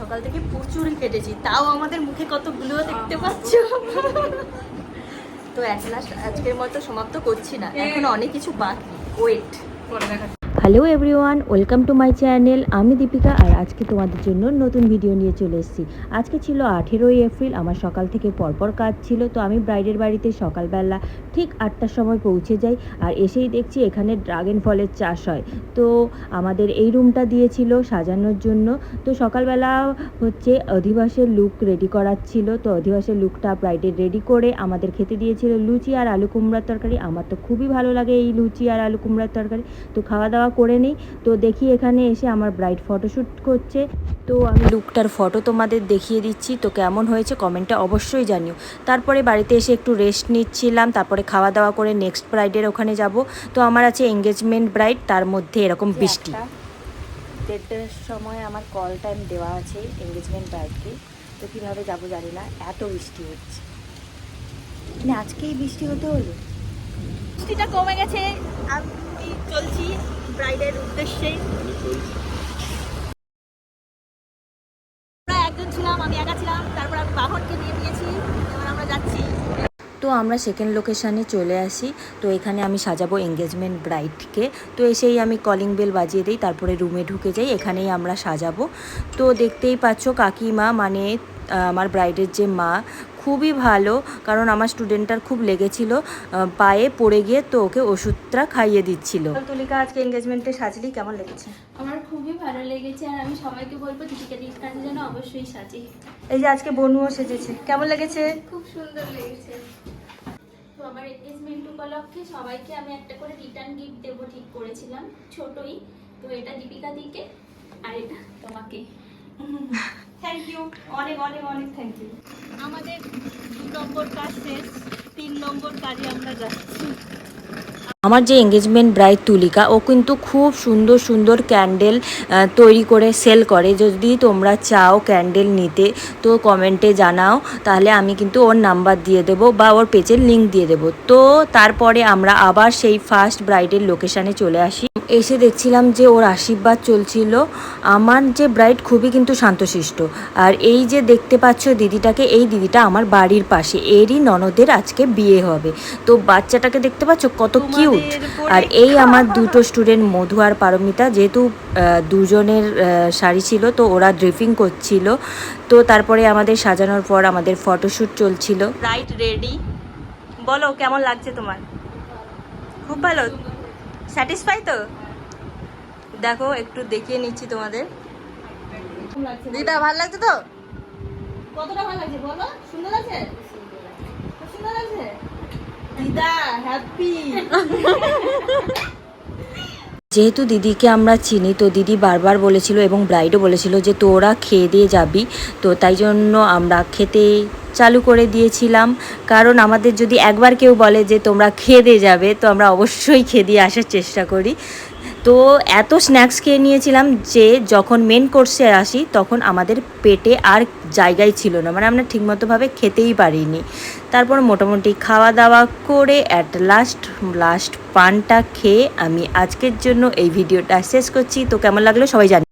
সকাল থেকে প্রচুর কেটেছি। তাও আমাদের মুখে কত কতগুলো দেখতে পাচ্ছ? তো এক লাস্ট আজকের মতো সমাপ্ত করছি না। এখন অনেক কিছু বাকি। ওয়েট করে দেখা hello everyone welcome to my channel আমি দীপিকা আর আজকে তোমাদের জন্য নতুন ভিডিও নিয়ে চলে এসেছি। আজকে ছিল আঠেরোই এপ্রিল, আমার সকাল থেকে পরপর কাজ ছিল, তো আমি ব্রাইডের বাড়িতে সকালবেলা ঠিক আটটার সময় পৌঁছে যাই আর এসেই দেখছি এখানে ড্রাগন ফলের চাষ হয়। তো আমাদের এই রুমটা দিয়েছিল সাজানোর জন্য। তো সকালবেলা হচ্ছে অধিবাসের লুক রেডি করার ছিল, তো অধিবাসের লুকটা ব্রাইডের রেডি করে আমাদের খেতে দিয়েছিল লুচি আর আলু কুমড়ার তরকারি। আমার তো খুবই ভালো লাগে এই লুচি আর আলু কুমড়ার তরকারি। তো খাওয়া দাওয়া করে নিই। তো দেখি এখানে এসে আমার ব্রাইড ফটোশ্যুট করছে। তো আমি লুকটার ফটো তোমাদের দেখিয়ে দিচ্ছি। তো কেমন হয়েছে কমেন্টে অবশ্যই জানিও। তারপরে বাড়িতে এসে একটু রেস্ট নিচ্ছিলাম। তারপরে খাওয়া দাওয়া করে নেক্সট ব্রাইডের ওখানে যাব। তো আমার আছে এঙ্গেজমেন্ট ব্রাইড। তার মধ্যে এরকম বৃষ্টি। দেড়টার সময় আমার কল টাইম দেওয়া আছে এঙ্গেজমেন্ট ব্রাইডকে। তো কীভাবে যাব জানি না। এত বৃষ্টি হচ্ছে। মানে আজকেই বৃষ্টি হতে হলো? বৃষ্টিটা কমে গেছে। আমি চলছি ব্রাইডের উদ্দেশ্যে তো আমরা সেকেন্ড লোকেশানে চলে আসি। তো এখানে আমি সাজাবো এঙ্গেজমেন্ট ব্রাইডকে তো এসেই আমি কলিং বেল বাজিয়ে দিই, তারপরে রুমে ঢুকে যাই, এখানেই আমরা সাজাবো। তো দেখতেই পাচ্ছ কাকিমা মানে আমার ব্রাইডের যে মা খুবই ভালো কারণ আমার স্টুডেন্টটার খুব লেগেছিল পায়ে পড়ে গিয়ে তো ওকে ওষুধটা খাইয়ে দিচ্ছিল। তুলিকা আজকে এঙ্গেজমেন্টে সাজলি? কেমন লেগেছে? আমার খুবই ভালো লেগেছে আর আমি সবাইকে বলব দীপিকা দিদির কাছে যেন অবশ্যই সাজি। এই যে আজকে বনুও সেজেছে কেমন লেগেছে? খুব সুন্দর লেগেছে। তো আমার এনগেজমেন্ট উপলক্ষে সবাইকে আমি একটা করে রিটার্ন গিফট দেবো ঠিক করেছিলাম ছোটই। তো এটা দীপিকা দিকে আর এটা তোমাকে। থ্যাংক ইউ অনেক অনেক অনেক থ্যাংক ইউ আমাদের দু নম্বর কাজ শেষ, তিন নম্বর কাজে আমরা যাচ্ছি। আমার যে এঙ্গেজমেন্ট ব্রাইড তুলিকা ও কিন্তু খুব সুন্দর সুন্দর ক্যান্ডেল তৈরি করে সেল করে। যদি তোমরা চাও ক্যান্ডেল নিতে তো কমেন্টে জানাও। তাহলে আমি কিন্তু ওর নাম্বার দিয়ে দেবো বা ওর পেজের লিঙ্ক দিয়ে দেবো। তো তারপরে আমরা আবার সেই ফার্স্ট ব্রাইডের লোকেশানে চলে আসি। এসে দেখছিলাম যে ওর আশীর্বাদ চলছিল। আমার যে ব্রাইড খুবই কিন্তু শান্তশিষ্ট। আর এই যে দেখতে পাচ্ছ দিদিটাকে এই দিদিটা আমার বাড়ির পাশে। এরই ননদের আজকে বিয়ে হবে। তো বাচ্চাটাকে দেখতে পাচ্ছ কত কিউট আর এই আমার দুটো স্টুডেন্ট মধু আর পারমিতা যেহেতু দুজনের শাড়ি ছিল তো ওরা ড্রিফিং করছিল। তো তারপরে আমাদের সাজানোর পর আমাদের ফটোশ্যুট চলছিল। রাইট রেডি বলো কেমন লাগছে তোমার? খুব ভালো? স্যাটিসফাই তো? দেখো একটু দেখিয়ে নিচ্ছি তোমাদের। দিদা ভালো লাগছে তো? কতটা ভালো লাগছে বলো? সুন্দর লাগছে? যেহেতু দিদিকে আমরা চিনি, তো দিদি বারবার বলেছিল এবং ব্রাইডও বলেছিল যে তোরা খেয়ে দিয়ে যাবি। তো তাই জন্য আমরা খেতে চালু করে দিয়েছিলাম। কারণ আমাদের যদি একবার কেউ বলে যে তোমরা খেয়ে দিয়ে যাবে, তো আমরা অবশ্যই খেয়ে দিয়ে আসার চেষ্টা করি। তো এত স্ন্যাক্স খেয়ে নিয়েছিলাম যে যখন মেন কোর্সে আসি তখন আমাদের পেটে আর জায়গাই ছিল না। মানে আমরা ঠিকমতোভাবে খেতেই পারিনি। তারপর মোটামুটি খাওয়া দাওয়া করে অ্যাট লাস্ট লাস্ট পানটা খেয়ে আমি আজকের জন্য এই ভিডিওটা শেষ করছি। তো কেমন লাগল সবাই জানি